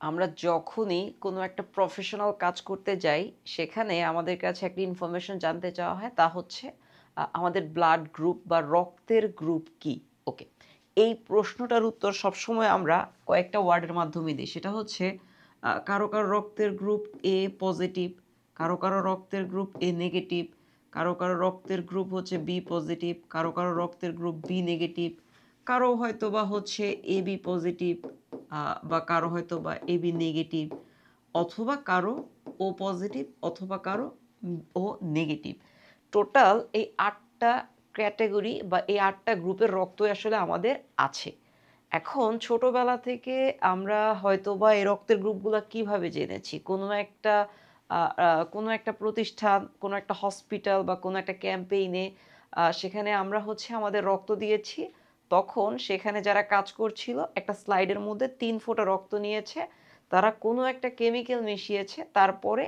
আমরা যখনই কোনো একটা প্রফেশনাল কাজ করতে যাই, সেখানে আমাদের কাছে একটা ইনফরমেশন জানতে চাওয়া হয়, তা হচ্ছে আমাদের ব্লাড গ্রুপ বা রক্তের গ্রুপ কি? ওকে এই প্রশ্নটার উত্তর সবসময় আমরা কয়েকটা ওয়ার্ডের মাধ্যমে দিই। সেটা হচ্ছে কারও কারও রক্তের গ্রুপ এ পজিটিভ কারও কারও রক্তের গ্রুপ এ নেগেটিভ কারও কারও রক্তের গ্রুপ হচ্ছে বি পজিটিভ কারও কারও রক্তের গ্রুপ বি নেগেটিভ কারও হয়তো বা হচ্ছে এ বি পজিটিভ বা কারও হয়তো বা এবি নেগেটিভ অথবা কারও ও পজিটিভ অথবা কারও ও নেগেটিভ টোটাল এই আটটা ক্যাটাগরি বা এই আটটা গ্রুপের রক্ত আসলে আমাদের আছে। এখন ছোটবেলা থেকে আমরা হয়তো বা এই রক্তের গ্রুপগুলো কীভাবে জেনেছি? কোনো একটা কোনো একটা প্রতিষ্ঠান, কোনো একটা হসপিটাল বা কোনো একটা ক্যাম্পেইনে সেখানে আমরা হচ্ছে আমাদের রক্ত দিয়েছি। তখন সেখানে যারা কাজ করছিল, একটা স্লাইডের মধ্যে তিন ফোঁটা রক্ত নিয়েছে, তারা কোনো একটা কেমিক্যাল মিশিয়েছে, তারপরে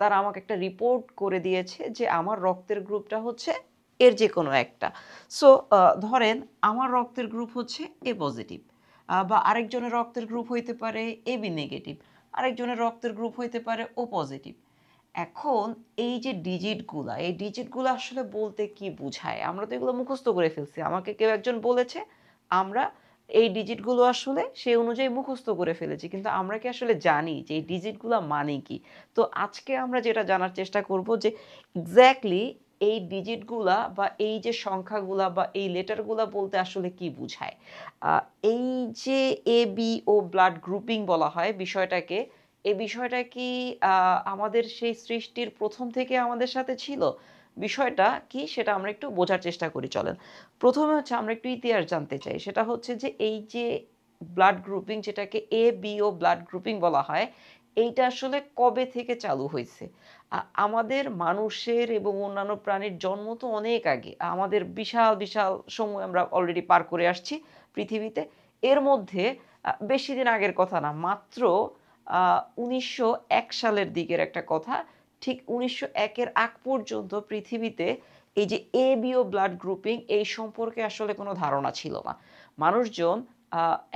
তারা আমাকে একটা রিপোর্ট করে দিয়েছে যে আমার রক্তের গ্রুপটা হচ্ছে এর যে কোনো একটা। সো ধরেন আমার রক্তের গ্রুপ হচ্ছে এ পজিটিভ বা আরেকজনের রক্তের গ্রুপ হইতে পারে এ বি নেগেটিভ, আরেকজনের রক্তের গ্রুপ হইতে পারে ও পজিটিভ। এখন এই যে ডিজিটগুলা এই ডিজিটগুলো আসলে বলতে কি বোঝায়? আমরা তো এগুলো মুখস্থ করে ফেলছি। আমাকে কেউ একজন বলেছে, আমরা এই ডিজিটগুলো আসলে সেই অনুযায়ী মুখস্থ করে ফেলেছি। কিন্তু আমরা কি আসলে জানি যে এই ডিজিটগুলো মানে কি? তো আজকে আমরা যেটা জানার চেষ্টা করব যে এক্স্যাক্টলি এই ডিজিটগুলা বা এই যে সংখ্যাগুলা বা এই লেটারগুলা বলতে আসলে কি বোঝায়? এই যে A B O blood grouping বলা হয় বিষয়টাকে এই বিষয়টা কি আমাদের সেই সৃষ্টির প্রথম থেকে আমাদের সাথে ছিল? বিষয়টা কি সেটা আমরা একটু বোঝার চেষ্টা করি, চলেন। প্রথমে হচ্ছে আমরা একটু ইতিহাস জানতে চাই। সেটা হচ্ছে যে এই যে ব্লাড গ্রুপিং যেটাকে A B O blood grouping বলা হয়, এইটা আসলে কবে থেকে চালু হয়েছে? আমাদের মানুষের এবং অন্যান্য প্রাণীর জন্ম তো অনেক আগে। আমাদের বিশাল বিশাল সময় আমরা অলরেডি পার করে আসছি পৃথিবীতে। এর মধ্যে বেশি দিন আগের কথা না, মাত্র উনিশশো এক সালের দিকের একটা কথা। ঠিক উনিশশো একের আগ পর্যন্ত পৃথিবীতে এই যে এ বিও ব্লাড গ্রুপিং এই সম্পর্কে আসলে কোনো ধারণা ছিল না। মানুষজন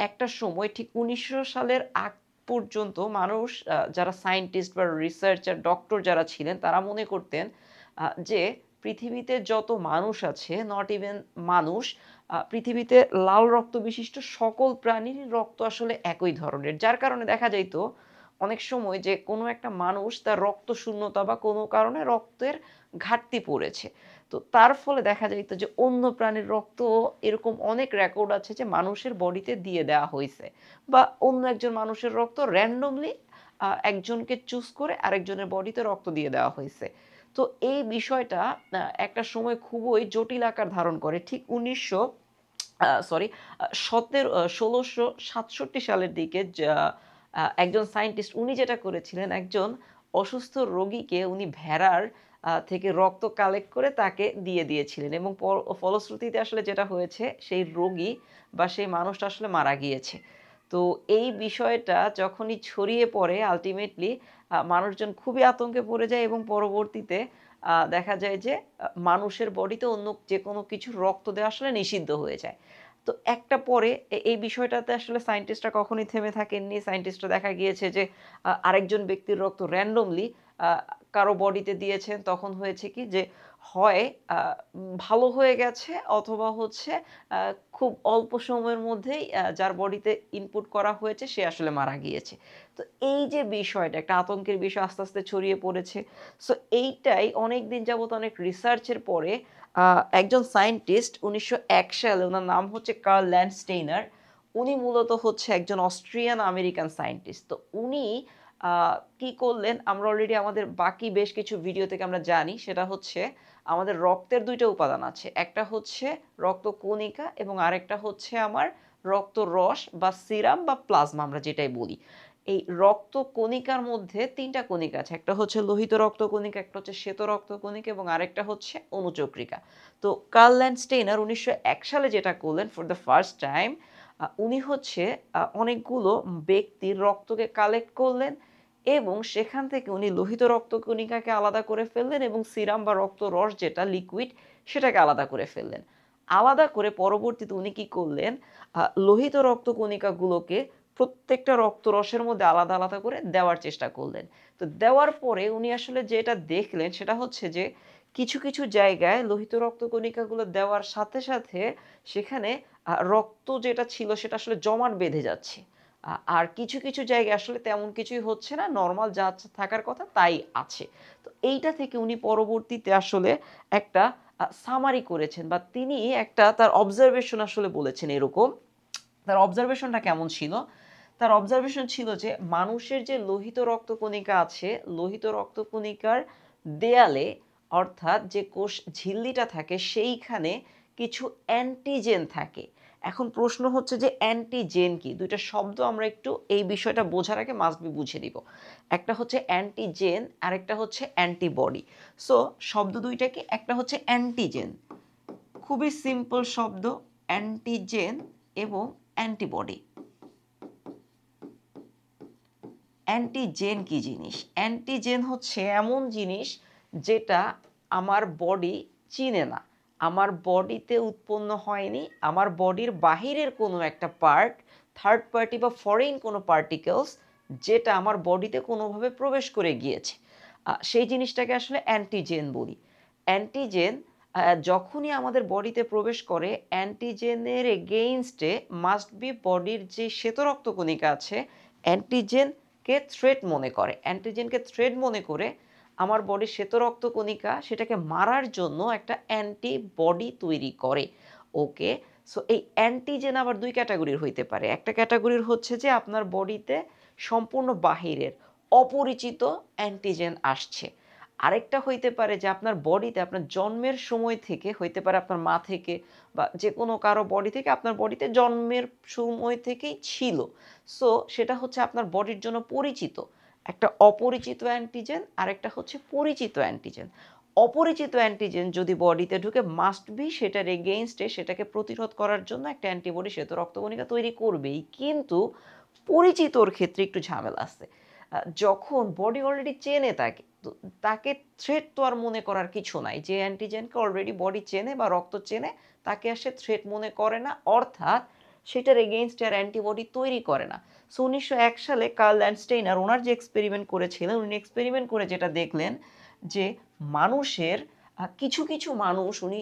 একটা সময় ঠিক উনিশশো সালের আগ পর্যন্ত মানুষ যারা সায়েন্টিস্ট বা রিসার্চার ডক্টর যারা ছিলেন, তারা মনে করতেন যে পৃথিবীতে যত মানুষ আছে নট ইভেন মানুষ পৃথিবীতে লাল রক্ত বিশিষ্ট সকল প্রাণীর রক্ত আসলে একই ধরনের। যার কারণে দেখা যাইতো, অনেক সময় যে কোনো একটা মানুষ তার রক্ত শূন্যতা বা কোনো কারণে রক্তের ঘাটতি পড়েছে। তো তার ফলে দেখা যাইত যে অন্য প্রাণীর রক্ত এরকম অনেক রেকর্ড আছে যে মানুষের বডিতে দিয়ে দেওয়া হয়েছে বা অন্য একজন মানুষের রক্ত র্যান্ডমলি একজনকে চুজ করে আরেকজনের বডিতে রক্ত দিয়ে দেওয়া হয়েছে তো এই বিষয়টা একটা সময় খুবই জটিল আকার ধারণ করে। ঠিক উনিশশো সরি সতেরো ষোলোশো সাতষট্টি সালের দিকে একজন সায়েন্টিস্ট উনি যেটা করেছিলেন, একজন অসুস্থ রোগীকে উনি ভেড়ার থেকে রক্ত কালেক্ট করে তাকে দিয়ে দিয়েছিলেন এবং ফলশ্রুতিতে আসলে যেটা হয়েছে, সেই রোগী বা সেই মানুষটা আসলে মারা গিয়েছে। তো এই বিষয়টা যখনই ছড়িয়ে পড়ে আলটিমেটলি মানুষজন খুবই আতঙ্কে পড়ে যায় এবং পরবর্তীতে দেখা যায় যে মানুষের বডিতে অন্য যে কোনো কিছু রক্ত দেওয়া আসলে নিষিদ্ধ হয়ে যায়। তো একটা পরে এই বিষয়টাতে আসলে সায়েন্টিস্টরা কখনোই থেমে থাকেননি। সায়েন্টিস্টরা দেখা গিয়েছে যে আরেকজন ব্যক্তির রক্ত র্যান্ডমলি কারও বডিতে দিয়েছেন। তখন হয়েছে কি যে হয় ভালো হয়ে গেছে অথবা হচ্ছে খুব অল্প সময়ের মধ্যেই যার বডিতে ইনপুট করা হয়েছে সে আসলে মারা গিয়েছে। তো এই যে বিষয়টা, একটা আতঙ্কের বিষয় আস্তে আস্তে ছড়িয়ে পড়েছে। সো এইটাই অনেক দিন যাবত অনেক রিসার্চের পরে একজন সায়েন্টিস্ট উনিশশো এক সালে, ওনার নাম হচ্ছে কার্ল ল্যান্ডস্টেইনার উনি মূলত হচ্ছে একজন অস্ট্রিয়ান আমেরিকান সায়েন্টিস্ট তো উনি কি করলেন? আমরা অলরেডি আমাদের বাকি বেশ কিছু ভিডিও থেকে আমরা জানি। সেটা হচ্ছে আমাদের রক্তের দুইটা উপাদান আছে। একটা হচ্ছে রক্ত কণিকা এবং আরেকটা হচ্ছে আমার রক্ত রস বা সিরাম বা প্লাজমা আমরা যেটাই বলি। এই রক্ত কণিকার মধ্যে তিনটা কণিকা আছে। একটা হচ্ছে লোহিত রক্ত কণিকা, একটা হচ্ছে শ্বেত রক্ত কণিকা এবং আরেকটা হচ্ছে অনুচক্রিকা। তো কার্ল ল্যান্ডস্টেইনার উনিশশো এক সালে যেটা করলেন ফর দ্য ফার্স্ট টাইম উনি হচ্ছে অনেকগুলো ব্যক্তির রক্তকে কালেক্ট করলেন। এবং সেখান থেকে উনি লোহিত রক্ত কণিকাকে আলাদা করে ফেললেন এবং সিরাম বা রক্ত রস যেটা লিকুইড সেটাকে আলাদা করে ফেললেন। আলাদা করে পরবর্তীতে উনি কি করলেন? লোহিত রক্ত কণিকাগুলোকে প্রত্যেকটা রক্তরসের মধ্যে আলাদা আলাদা করে দেওয়ার চেষ্টা করলেন। তো দেওয়ার পরে উনি আসলে যেটা দেখলেন সেটা হচ্ছে যে কিছু কিছু জায়গায় লোহিত রক্তকণিকাগুলো দেওয়ার সাথে সাথে সেখানে রক্ত যেটা ছিল সেটা আসলে জমাট বেঁধে যাচ্ছে। আর কিছু কিছু জায়গায় আসলে তেমন কিছুই হচ্ছে না। নর্মাল যা থাকার কথা তাই আছে। তো এইটা থেকে উনি পরবর্তীতে আসলে একটা সামারি করেছেন বা তিনি একটা তার অবজারভেশন আসলে বলেছেন এরকম। তার অবজারভেশনটা কেমন ছিল? তার অবজারভেশন ছিল যে মানুষের যে লোহিত রক্তকণিকা আছে, লোহিত রক্তকণিকার দেয়ালে অর্থাৎ যে কোষ ঝিল্লিটা থাকে সেইখানে কিছু অ্যান্টিজেন থাকে। এখন প্রশ্ন হচ্ছে যে অ্যান্টিজেন কি? দুইটা শব্দ আমরা একটু এই বিষয়টা বোঝার আগে মাস্ট বুঝে দিব একটা হচ্ছে অ্যান্টিজেন আর একটা হচ্ছে অ্যান্টিবডি সো শব্দ দুইটা কি? একটা হচ্ছে অ্যান্টিজেন খুবই সিম্পল শব্দ অ্যান্টিজেন এবং অ্যান্টিবডি অ্যান্টিজেন কি জিনিস? অ্যান্টিজেন হচ্ছে এমন জিনিস যেটা আমার বডি চিনে না। আমার বডিতে উৎপন্ন হয়নি, আমার বডির বাহিরের কোনো একটা পার্ট থার্ড পার্টি বা ফরেন কোনো পার্টিকেলস যেটা আমার বডিতে কোনোভাবে প্রবেশ করে গিয়েছে। সেই জিনিসটাকে আসলে অ্যান্টিজেন বলি। অ্যান্টিজেন যখনই আমাদের বডিতে প্রবেশ করে অ্যান্টিজেনের এগেইনস্টে মাস্ট বি বডির যে শ্বেতরক্তকণিকা আছে অ্যান্টিজেনকে থ্রেট মনে করে। অ্যান্টিজেনকে থ্রেট মনে করে আমার বডির শ্বেতরক্তকণিকা সেটাকে মারার জন্য একটা অ্যান্টিবডি তৈরি করে। ওকে? সো, এই অ্যান্টিজেন আবার দুই ক্যাটাগরির হইতে পারে। একটা ক্যাটাগরির হচ্ছে যে আপনার বডিতে সম্পূর্ণ বাহিরের অপরিচিত অ্যান্টিজেন আসছে। আরেকটা হইতে পারে যে আপনার বডিতে, আপনার জন্মের সময় থেকে হইতে পারে আপনার মা থেকে বা যে কোনো কারও বডি থেকে আপনার বডিতে জন্মের সময় থেকেই ছিল। সো, সেটা হচ্ছে আপনার বডির জন্য পরিচিত। একটা অপরিচিত অ্যান্টিজেন আর একটা হচ্ছে পরিচিত অ্যান্টিজেন অপরিচিত অ্যান্টিজেন যদি বডিতে ঢুকে মাস্ট বি সেটার এগেইনস্টে সেটাকে প্রতিরোধ করার জন্য একটা অ্যান্টিবডি সে তো রক্তকণিকা তৈরি করবেই। কিন্তু পরিচিতর ক্ষেত্রে একটু ঝামেলা আছে। যখন বডি অলরেডি চেনে তাকে তাকে থ্রেট তো আর মনে করার কিছু নাই। যে অ্যান্টিজেনকে অলরেডি বডি চেনে বা রক্ত চেনে, তাকে আর সে থ্রেট মনে করে না। অর্থাৎ সেটার এগেইনস্টে আর অ্যান্টিবডি তৈরি করে না। সো উনিশশো এক সালে কার্ল ল্যান্ডস্টেইনার ওনার যে এক্সপেরিমেন্ট করেছিলেন, উনি এক্সপেরিমেন্ট করে যেটা দেখলেন যে মানুষের কিছু কিছু মানুষ উনি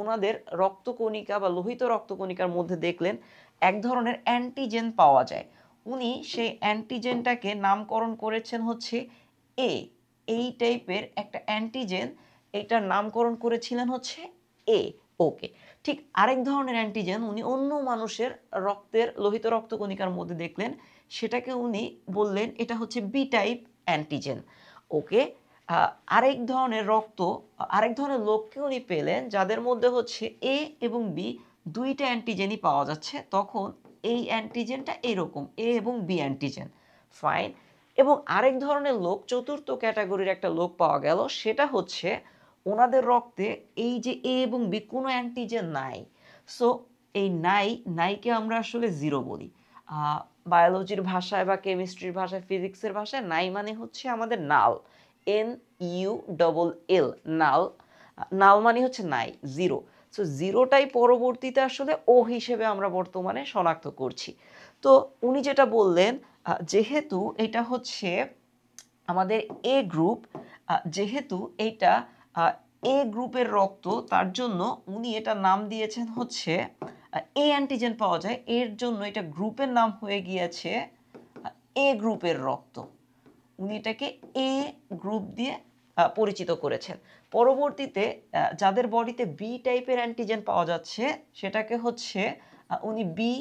ওনাদের রক্তকণিকা বা লোহিত রক্তকণিকার মধ্যে দেখলেন এক ধরনের অ্যান্টিজেন পাওয়া যায়। উনি সেই অ্যান্টিজেনটাকে নামকরণ করেছেন হচ্ছে এ এই টাইপের একটা অ্যান্টিজেন এটার নামকরণ করেছিলেন হচ্ছে এ ওকে ঠিক আরেক ধরনের অ্যান্টিজেন উনি অন্য মানুষের রক্তের, লোহিত রক্তকণিকার মধ্যে দেখলেন, সেটাকে উনি বললেন এটা হচ্ছে বি টাইপ অ্যান্টিজেন ওকে আরেক ধরনের রক্ত, আরেক ধরনের লোককে উনি পেলেন যাদের মধ্যে হচ্ছে এ এবং বি দুইটা অ্যান্টিজেনই পাওয়া যাচ্ছে, তখন এই অ্যান্টিজেনটা এরকম এ এবং বি অ্যান্টিজেন ফাইন এবং আরেক ধরনের লোক, চতুর্থ ক্যাটাগরির একটা লোক পাওয়া গেল, সেটা হচ্ছে ওনাদের রক্তে এই যে এ এবং বি কোনো অ্যান্টিজেন নাই। সো এই নাই, নাইকে আমরা আসলে জিরো বলি। বায়োলজির ভাষায় বা কেমিস্ট্রির ভাষায় ফিজিক্সের ভাষায় নাই মানে হচ্ছে আমাদের null N U double L null null মানে হচ্ছে নাই জিরো সো জিরোটাই পরবর্তীতে আসলে ও হিসেবে আমরা বর্তমানে শনাক্ত করছি। তো, উনি যেটা বললেন যেহেতু এটা হচ্ছে আমাদের এ গ্রুপ যেহেতু এইটা এ গ্রুপের রক্ত, তার জন্য উনি এটা নাম দিয়েছেন হচ্ছে এ অ্যান্টিজেন পাওয়া যায়। এর জন্য এটা গ্রুপের নাম হয়ে গিয়েছে এ গ্রুপের রক্ত। উনি এটাকে এ গ্রুপ দিয়ে পরিচিত করেছেন। পরবর্তীতে যাদের বডিতে বি টাইপের অ্যান্টিজেন পাওয়া যাচ্ছে, সেটাকে হচ্ছে উনি বি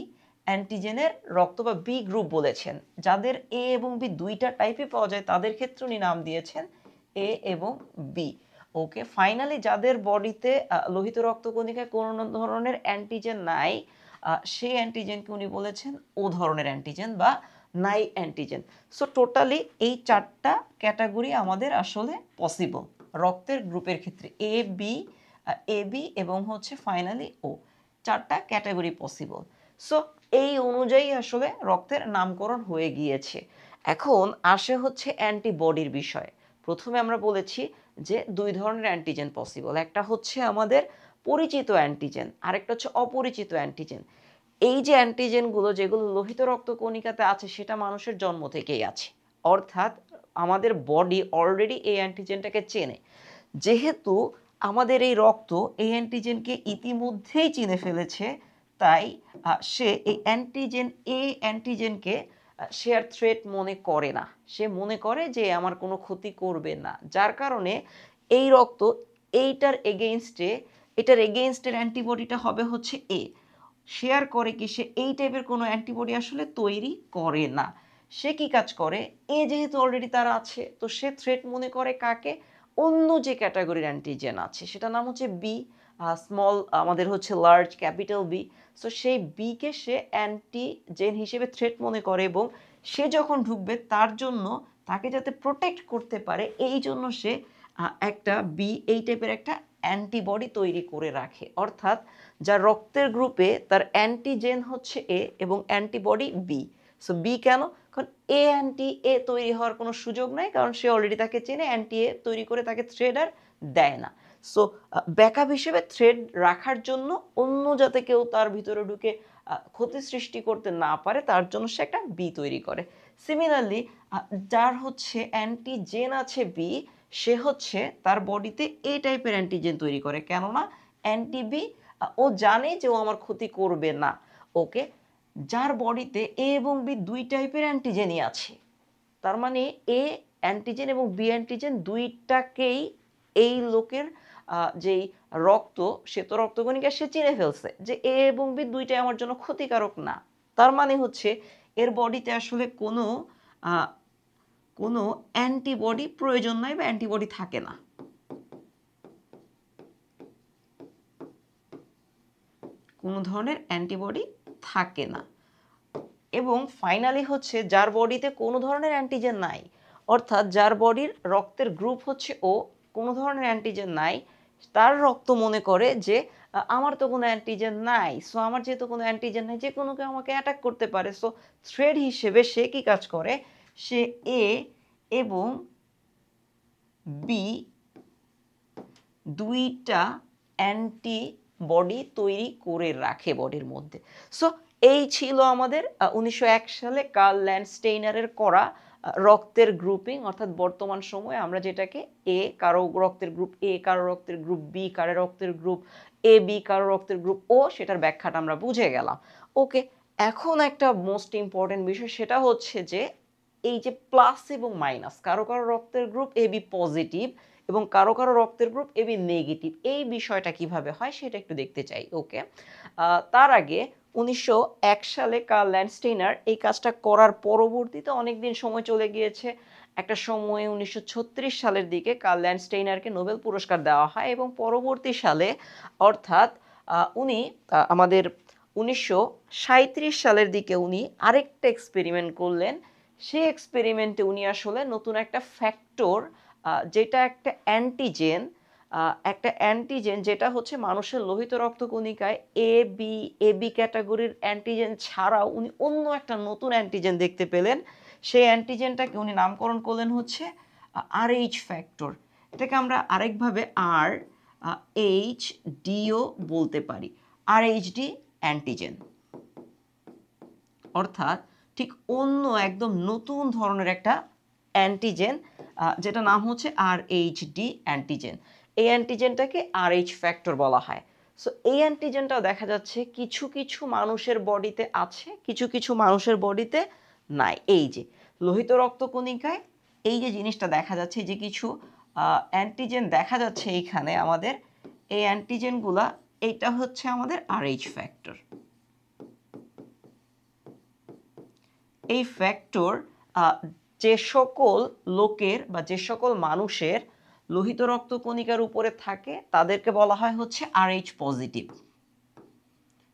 অ্যান্টিজেনের রক্ত বা বি গ্রুপ বলেছেন। যাদের এ এবং বি দুইটা টাইপই পাওয়া যায়, তাদের ক্ষেত্রে উনি নাম দিয়েছেন এ এবং বি ওকে ফাইনালি যাদের বডিতে লোহিত রক্তকণিকায় কোনো ধরনের অ্যান্টিজেন নাই সেই অ্যান্টিজেনকে উনি বলেছেন ও ধরনের অ্যান্টিজেন বা নাই অ্যান্টিজেন সো টোটালি এই চারটা ক্যাটাগরি আমাদের আসলে পসিবল রক্তের গ্রুপের ক্ষেত্রে এ বি এ বি এবং হচ্ছে ফাইনালি ও চারটা ক্যাটাগরি পসিবল সো এই অনুযায়ী আসলে রক্তের নামকরণ হয়ে গিয়েছে। এখন আসে হচ্ছে অ্যান্টিবডির বিষয়। প্রথমে আমরা বলেছি যে দুই ধরনের অ্যান্টিজেন পসিবল একটা হচ্ছে আমাদের পরিচিত অ্যান্টিজেন আরেকটা হচ্ছে অপরিচিত অ্যান্টিজেন এই যে অ্যান্টিজেনগুলো যেগুলো লোহিত রক্তকণিকাতে আছে, সেটা মানুষের জন্ম থেকেই আছে। অর্থাৎ আমাদের বডি অলরেডি এই অ্যান্টিজেনটাকে চেনে। যেহেতু আমাদের এই রক্ত এই অ্যান্টিজেনকে ইতিমধ্যেই চিনে ফেলেছে, তাই সে এই অ্যান্টিজেন এ অ্যান্টিজেনকে সে আর থ্রেট মনে করে না। সে মনে করে যে আমার কোনো ক্ষতি করবে না। যার কারণে এই রক্ত এইটার এগেইনস্টে এটার এগেইনস্টের অ্যান্টিবডিটা হবে হচ্ছে এ শেয়ার করে কি সে এই টাইপের কোনো অ্যান্টিবডি আসলে তৈরি করে না। সে কি কাজ করে? এ যেহেতু অলরেডি তার আছে, তো সে থ্রেট মনে করে কাকে? অন্য যে ক্যাটাগরির অ্যান্টিজেন আছে সেটা নাম হচ্ছে বি স্মল আমাদের হচ্ছে লার্জ ক্যাপিটাল বি সো সেই বিকে সে অ্যান্টিজেন হিসেবে থ্রেট মনে করে এবং সে যখন ঢুকবে, তার জন্য তাকে যাতে প্রোটেক্ট করতে পারে, এই জন্য সে একটা বি এই টাইপের একটা অ্যান্টিবডি তৈরি করে রাখে। অর্থাৎ যার রক্তের গ্রুপে তার অ্যান্টিজেন হচ্ছে এ এবং অ্যান্টিবডি বি সো বি কেন? কারণ এ অ্যান্টি এ তৈরি হওয়ার কোনো সুযোগ নাই, কারণ সে অলরেডি তাকে চেনে অ্যান্টি এ তৈরি করে তাকে থ্রেড আর দেয় না। সো ব্যাকআপ হিসেবে থ্রেড রাখার জন্য অন্য যাতে কেউ তার ভিতরে ঢুকে ক্ষতি সৃষ্টি করতে না পারে, তার জন্য সে একটা বি তৈরি করে। সিমিলারলি যার হচ্ছে অ্যান্টিজেন আছে বি সে হচ্ছে তার বডিতে এই টাইপের অ্যান্টিজেন তৈরি করে। কেননা অ্যান্টি বি ও জানে যে ও আমার ক্ষতি করবে না। ওকে যার বডিতে এ এবং বি দুই টাইপের অ্যান্টিজেনই আছে। তার মানে এ অ্যান্টিজেন এবং বি অ্যান্টিজেন দুইটাকেই এই লোকের যেই রক্ত, শ্বেত রক্তকণিকা সে চিনে ফেলছে যে এ এবং বি দুইটাই আমার জন্য ক্ষতিকারক না। তার মানে হচ্ছে এর বডিতে আসলে কোনো কোনো অ্যান্টিবডি প্রয়োজন নাই বা অ্যান্টিবডি থাকে না। কোনো ধরনের অ্যান্টিবডি থাকে না। এবং ফাইনালি হচ্ছে যার বডিতে কোনো ধরনের অ্যান্টিজেন নাই, অর্থাৎ যার বডির রক্তের গ্রুপ হচ্ছে ও কোনো ধরনের অ্যান্টিজেন নাই, তার রক্ত মনে করে যে আমার তো কোনো অ্যান্টিজেন নাই সো আমার যেহেতু কোনো অ্যান্টিজেন নাই, যে কোনো কেউ আমাকে অ্যাটাক করতে পারে সো থ্রেড হিসেবে সে কি কাজ করে? সে এ এবং বি দুইটা অ্যান্টিবডি তৈরি করে রাখে বডির মধ্যে। সো এই ছিল আমাদের উনিশশো এক সালে কার্ল ল্যান্ডস্টেইনারের করা রক্তের গ্রুপিং অর্থাৎ বর্তমান সময়ে আমরা যেটাকে এ কারও রক্তের গ্রুপ এ কারও রক্তের গ্রুপ বি কারও রক্তের গ্রুপ এ বি কারও রক্তের গ্রুপ ও সেটার ব্যাখ্যাটা আমরা বুঝে গেলাম। ওকে এখন একটা মোস্ট ইম্পর্টেন্ট বিষয় সেটা হচ্ছে যে, এই যে প্লাস এবং মাইনাস কারও কারও রক্তের গ্রুপ এ বি পজিটিভ এবং কারও কারও রক্তের গ্রুপ এবি নেগেটিভ এই বিষয়টা কীভাবে হয় সেটা একটু দেখতে চাই ওকে তার আগে উনিশশো এক সালে কার্ল ল্যান্ডস্টেইনার এই কাজটা করার পরবর্তীতে অনেক দিন সময় চলে গিয়েছে। একটা সময়ে উনিশশো ছত্রিশ সালের দিকে কার্ল ল্যান্ডস্টেইনারকে নোবেল পুরস্কার দেওয়া হয় এবং পরবর্তী সালে অর্থাৎ উনি আমাদের উনিশশো সাঁইত্রিশ সালের দিকে উনি আরেকটা এক্সপেরিমেন্ট করলেন। সেই এক্সপেরিমেন্টে উনি আসলে নতুন একটা ফ্যাক্টর যেটা একটা অ্যান্টিজেন একটা অ্যান্টিজেন যেটা হচ্ছে মানুষের লোহিত রক্তকণিকায় এ বি এ বি ক্যাটাগরির অ্যান্টিজেন ছাড়াও উনি অন্য একটা নতুন অ্যান্টিজেন দেখতে পেলেন। সেই অ্যান্টিজেনটাকে উনি নামকরণ করলেন হচ্ছে আর এইচ ফ্যাক্টর এটাকে আমরা আরেকভাবে আর এইচ ডিও বলতে পারি। আর এইচ ডি অ্যান্টিজেন অর্থাৎ ঠিক অন্য একদম নতুন ধরনের একটা অ্যান্টিজেন যেটা নাম হচ্ছে আর এইচ ডি অ্যান্টিজেন এই অ্যান্টিজেনটাকে আর এইচ ফ্যাক্টর বলা হয়। সো এই অ্যান্টিজেনটাও দেখা যাচ্ছে কিছু কিছু মানুষের বডিতে আছে, কিছু কিছু মানুষের বডিতে নাই। এই যে, লোহিত রক্তকণিকায় এই যে জিনিসটা দেখা যাচ্ছে যে কিছু অ্যান্টিজেন দেখা যাচ্ছে এইখানে আমাদের, এই অ্যান্টিজেনগুলা এইটা হচ্ছে আমাদের আর এইচ ফ্যাক্টর এই ফ্যাক্টর যে সকল লোকের বা যে সকল মানুষের লোহিত রক্তকণিকার উপরে থাকে, তাদেরকে বলা হয় হচ্ছে আর এইচ পজিটিভ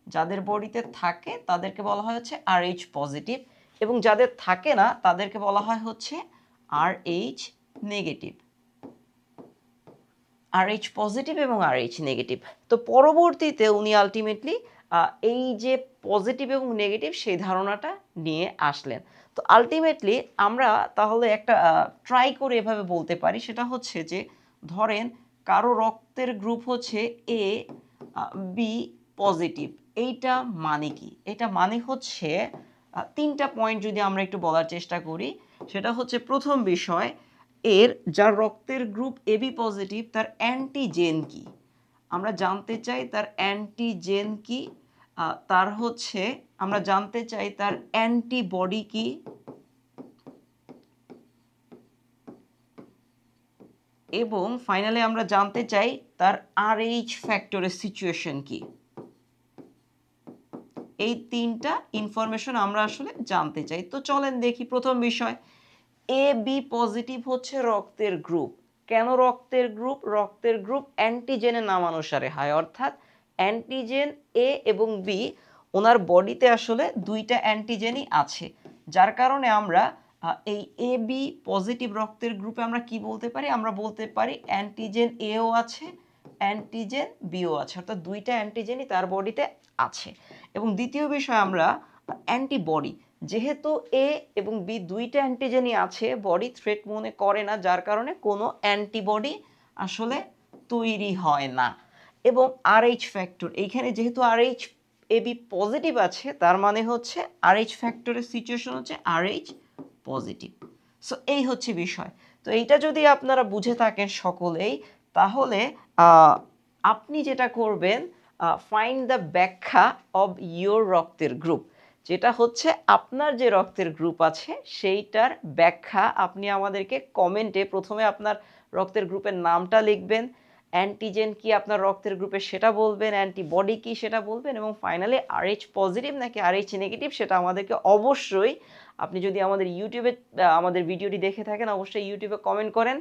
যাদের বডিতে থাকে, তাদেরকে বলা হয় হচ্ছে আর এইচ পজিটিভ এবং যাদের থাকে না, তাদেরকে বলা হয় হচ্ছে R H negative R H positive এবং আর এইচ নেগেটিভ তো পরবর্তীতে উনি আলটিমেটলি এই যে পজিটিভ এবং নেগেটিভ সেই ধারণাটা নিয়ে আসলেন। তো আলটিমেটলি আমরা তাহলে একটা ট্রাই করে এভাবে বলতে পারি। সেটা হচ্ছে যে, ধরেন কারও রক্তের গ্রুপ হচ্ছে এ বি পজিটিভ এইটা মানে কি? এটা মানে হচ্ছে তিনটা পয়েন্ট যদি আমরা একটু বলার চেষ্টা করি, সেটা হচ্ছে প্রথম বিষয়, এর যার রক্তের গ্রুপ এবি পজিটিভ তার অ্যান্টিজেন কি? আমরা জানতে চাই তার অ্যান্টিজেন কি? তার হচ্ছে আমরা জানতে চাই তার অ্যান্টিবডি কি? এবং ফাইনালি আমরা জানতে চাই তার আরএইচ ফ্যাক্টরের সিচুয়েশন কি? এই তিনটা ইনফরমেশন আমরা আসলে জানতে চাই। তো চলেন দেখি প্রথম বিষয়। এ বি পজিটিভ হচ্ছে রক্তের গ্রুপ কেন রক্তের গ্রুপ রক্তের গ্রুপ অ্যান্টিজেনের নাম অনুসারে হয় অর্থাৎ অ্যান্টিজেন এ এবং বি ওনার বডিতে আসলে দুইটা অ্যান্টিজেনই আছে। যার কারণে আমরা এই এ বি পজিটিভ রক্তের গ্রুপে আমরা কি বলতে পারি? আমরা বলতে পারি অ্যান্টিজেন এও আছে অ্যান্টিজেন বিও আছে। অর্থাৎ দুইটা অ্যান্টিজেনই তার বডিতে আছে। এবং দ্বিতীয় বিষয় আমরা অ্যান্টিবডি যেহেতু এ এবং বি দুইটা অ্যান্টিজেনই আছে বডি থ্রেট মনে করে না, যার কারণে কোনো অ্যান্টিবডি আসলে তৈরি হয় না। এবং আর এইচ ফ্যাক্টর এইখানে যেহেতু আরএইচ এ বি পজিটিভ আছে, তার মানে হচ্ছে আর এইচ ফ্যাক্টরের সিচুয়েশন হচ্ছে আর এইচ পজিটিভ সো এই হচ্ছে বিষয়। তো এইটা যদি আপনারা বুঝে থাকেন সকলেই, তাহলে আপনি যেটা করবেন ফাইন্ড দ্য ব্যাখ্যা অব ইয়োর রক্তের গ্রুপ যেটা হচ্ছে আপনার যে রক্তের গ্রুপ আছে, সেইটার ব্যাখ্যা আপনি আমাদেরকে কমেন্টে প্রথমে আপনার রক্তের গ্রুপের নামটা লিখবেন অ্যান্টিজেন কি আপনার রক্তের গ্রুপে সেটা বলবেন অ্যান্টিবডি কি সেটা বলবেন এবং ফাইনালি আরএইচ পজিটিভ নাকি আরএইচ নেগেটিভ সেটা আমাদেরকে অবশ্যই আপনি যদি আমাদের ইউটিউবে আমাদের ভিডিওটি দেখে থাকেন, অবশ্যই ইউটিউবে কমেন্ট করেন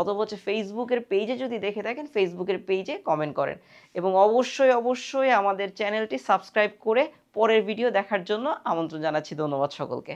অথবা হচ্ছে ফেসবুকের পেজে যদি দেখে থাকেন ফেসবুকের পেজে কমেন্ট করেন। এবং অবশ্যই অবশ্যই আমাদের চ্যানেলটি সাবস্ক্রাইব করে পরের ভিডিও দেখার জন্য আমন্ত্রণ জানাচ্ছি। ধন্যবাদ সকলকে।